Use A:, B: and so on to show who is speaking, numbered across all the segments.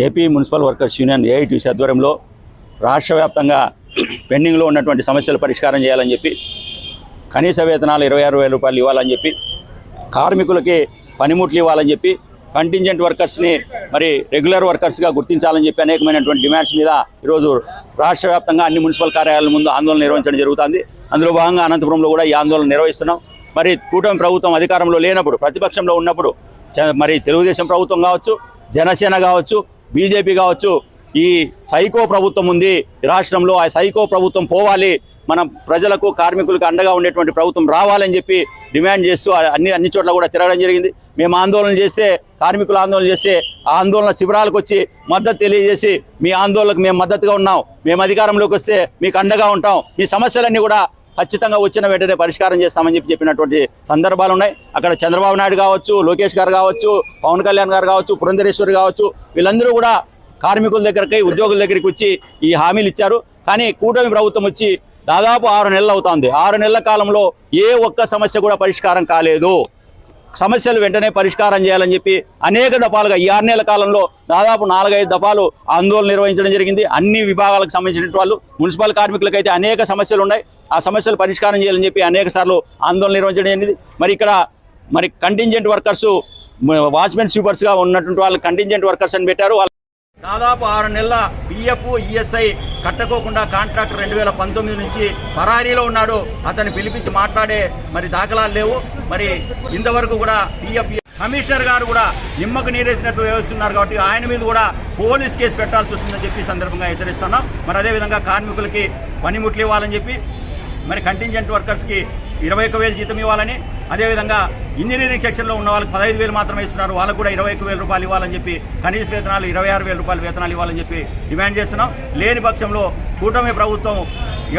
A: AP municipal workers union AITC ఆధ్వర్యంలో రాష్ట్ర వ్యాప్తంగా పెండింగ్లో ఉన్నటువంటి సమస్యలు పరిష్కారం చేయాలని చెప్పి కనీస వేతనాలు ఇరవై ఆరు వేల రూపాయలు ఇవ్వాలని చెప్పి కార్మికులకి పనిముట్లు ఇవ్వాలని చెప్పి కంటింజెంట్ వర్కర్స్ని మరి రెగ్యులర్ వర్కర్స్గా గుర్తించాలని చెప్పి అనేకమైనటువంటి డిమాండ్స్ మీద ఈరోజు రాష్ట్ర వ్యాప్తంగా అన్ని మున్సిపల్ కార్యాలయాల ముందు ఆందోళన నిర్వహించడం జరుగుతుంది. అందులో భాగంగా అనంతపురంలో కూడా ఈ ఆందోళన నిర్వహిస్తున్నాం. మరి కూటమి ప్రభుత్వం అధికారంలో లేనప్పుడు ప్రతిపక్షంలో ఉన్నప్పుడు మరి తెలుగుదేశం ప్రభుత్వం కావచ్చు జనసేన కావచ్చు బీజేపీ కావచ్చు ఈ సైకో ప్రభుత్వం ఉంది ఈ రాష్ట్రంలో ఆ సైకో ప్రభుత్వం పోవాలి మన ప్రజలకు కార్మికులకు అండగా ఉండేటువంటి ప్రభుత్వం రావాలని చెప్పి డిమాండ్ చేస్తూ అన్ని అన్ని చోట్ల కూడా తిరగడం జరిగింది. మేము ఆందోళన చేస్తే కార్మికులు ఆందోళన చేస్తే ఆ ఆందోళన శిబిరాలకు వచ్చి మద్దతు తెలియజేసి మీ ఆందోళనకు మేము మద్దతుగా ఉన్నాం. మేము అధికారంలోకి వస్తే మీకు అండగా ఉంటాం. మీ సమస్యలన్నీ కూడా ఖచ్చితంగా వచ్చిన వెంటనే పరిష్కారం చేస్తామని చెప్పి చెప్పినటువంటి సందర్భాలు ఉన్నాయి. అక్కడ చంద్రబాబు నాయుడు కావచ్చు లోకేష్ గారు కావచ్చు పవన్ కళ్యాణ్ గారు కావచ్చు పురంధరేశ్వరి కావచ్చు వీళ్ళందరూ కూడా కార్మికుల దగ్గరికి ఉద్యోగుల దగ్గరికి వచ్చి ఈ హామీలు ఇచ్చారు. కానీ కూటమి ప్రభుత్వం వచ్చి దాదాపు ఆరు నెలలు అవుతుంది. ఆరు నెలల కాలంలో ఏ ఒక్క సమస్య కూడా పరిష్కారం కాలేదు. సమస్యలు వెంటనే పరిష్కారం చేయాలని చెప్పి అనేక దఫాలుగా ఈ ఆరు నెలల కాలంలో దాదాపు నాలుగైదు దఫాలు ఆందోళన నిర్వహించడం జరిగింది. అన్ని విభాగాలకు సంబంధించిన వాళ్ళు మున్సిపల్ కార్మికులకు అయితే అనేక సమస్యలు ఉన్నాయి. ఆ సమస్యలు పరిష్కారం చేయాలని చెప్పి అనేక సార్లు ఆందోళన నిర్వహించడం జరిగింది. మరి ఇక్కడ మరి కంటింజెంట్ వర్కర్స్ వాచ్మెన్ స్వీపర్స్గా ఉన్నటువంటి వాళ్ళు కంటింజెంట్ వర్కర్స్ అని పెట్టారు. దాదాపు ఆరు నెలల బిఎఫ్ ఈఎస్ఐ కట్టుకోకుండా కాంట్రాక్ట్ రెండు వేల పంతొమ్మిది నుంచి పరారీలో ఉన్నాడు. అతన్ని పిలిపించి మాట్లాడే మరి దాఖలాలు లేవు. మరి ఇంతవరకు కూడా పిఎఫ్ కమిషనర్ గారు కూడా నిమ్మకు నీరేసినట్లు వ్యవహరిస్తున్నారు కాబట్టి ఆయన మీద కూడా పోలీస్ కేసు పెట్టాల్సి వస్తుందని చెప్పి సందర్భంగా హెచ్చరిస్తున్నాం. మరి అదేవిధంగా కార్మికులకి పనిముట్లు ఇవ్వాలని చెప్పి మరి కంటింజెంట్ వర్కర్స్కి ఇరవై ఒక వేలు జీతం ఇవ్వాలని అదేవిధంగా ఇంజనీరింగ్ సెక్షన్లో ఉన్న వాళ్ళకి పదహైదు వేలు మాత్రమే ఇస్తున్నారు. వాళ్ళకు కూడా ఇరవై ఒక వేల రూపాయలు ఇవ్వాలని చెప్పి కనీస వేతనాలు ఇరవై ఆరు వేల రూపాయల వేతనాలు ఇవ్వాలని చెప్పి డిమాండ్ చేస్తున్నాం. లేని పక్షంలో కూటమి ప్రభుత్వం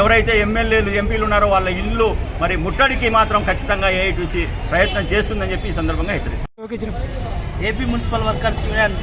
A: ఎవరైతే ఎమ్మెల్యేలు ఎంపీలు ఉన్నారో వాళ్ళ ఇల్లు మరి ముట్టడికి మాత్రం ఖచ్చితంగా ఏఐటీసీ ప్రయత్నం చేస్తుందని చెప్పి ఈ సందర్భంగా హెచ్చరిస్తాం
B: AP municipal workers union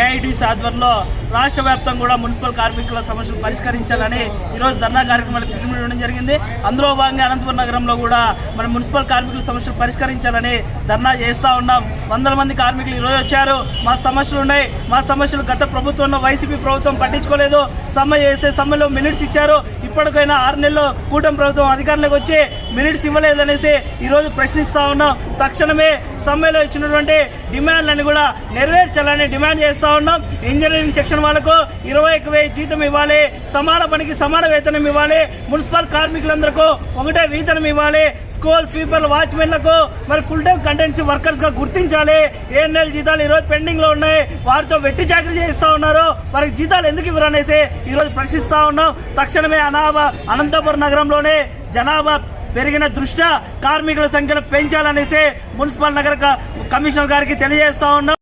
B: AIDC ఆధ్వర్యంలో రాష్ట్ర వ్యాప్తంగా కూడా మున్సిపల్ కార్మికుల సమస్యలు పరిష్కరించాలని ఈరోజు ధర్నా కార్యక్రమాలు పిలుపునివ్వడం జరిగింది. అందులో భాగంగా అనంతపురం నగరంలో కూడా మన మున్సిపల్ కార్మికుల సమస్యలు పరిష్కరించాలని ధర్నా చేస్తూ ఉన్నాం. వందల మంది కార్మికులు ఈరోజు వచ్చారు. మా సమస్యలు ఉన్నాయి. మా సమస్యలు గత ప్రభుత్వంలో వైసీపీ ప్రభుత్వం పట్టించుకోలేదు. సమ్మె చేస్తే సమ్మెలో మినిట్స్ ఇచ్చారు. ఇప్పటికైనా ఆరు నెలలు కూటమి ప్రభుత్వం అధికారంలోకి వచ్చి మినిట్స్ ఇవ్వలేదనేసి ఈరోజు ప్రశ్నిస్తూ ఉన్నాం. తక్షణమే సమ్మెలో ఇచ్చినటువంటి డిమాండ్లను కూడా నెరవేర్చాలని డిమాండ్ చేస్తూ ఉన్నాం. ఇంజనీరింగ్ సెక్షన్ వాళ్ళకు ఇరవై ఒక జీతం ఇవ్వాలి. సమాన పనికి సమాన వేతనం ఇవ్వాలి. మున్సిపల్ కార్మికులందరికీ ఒకటే వేతనం ఇవ్వాలి. స్కూల్ స్వీపర్ వాచ్మెన్లకు మరి ఫుల్ టైం కంటెన్సీ వర్కర్స్గా గుర్తించాలి. ఏ నెల జీతాలు ఈరోజు పెండింగ్లో ఉన్నాయి. వారితో వెట్టి చాకరీ చేయిస్తా ఉన్నారు. వారికి జీతాలు ఎందుకు ఇవ్వరు అనేసి ఈరోజు ప్రశ్నిస్తా ఉన్నాం. తక్షణమే అనాభ అనంతపురం నగరంలోనే జనాభా పెరిగిన దృష్ట్యా కార్మికుల సంఖ్యను పెంచాలనేసి మున్సిపల్ నగర కమిషనర్ గారికి తెలియజేస్తా ఉన్నాం.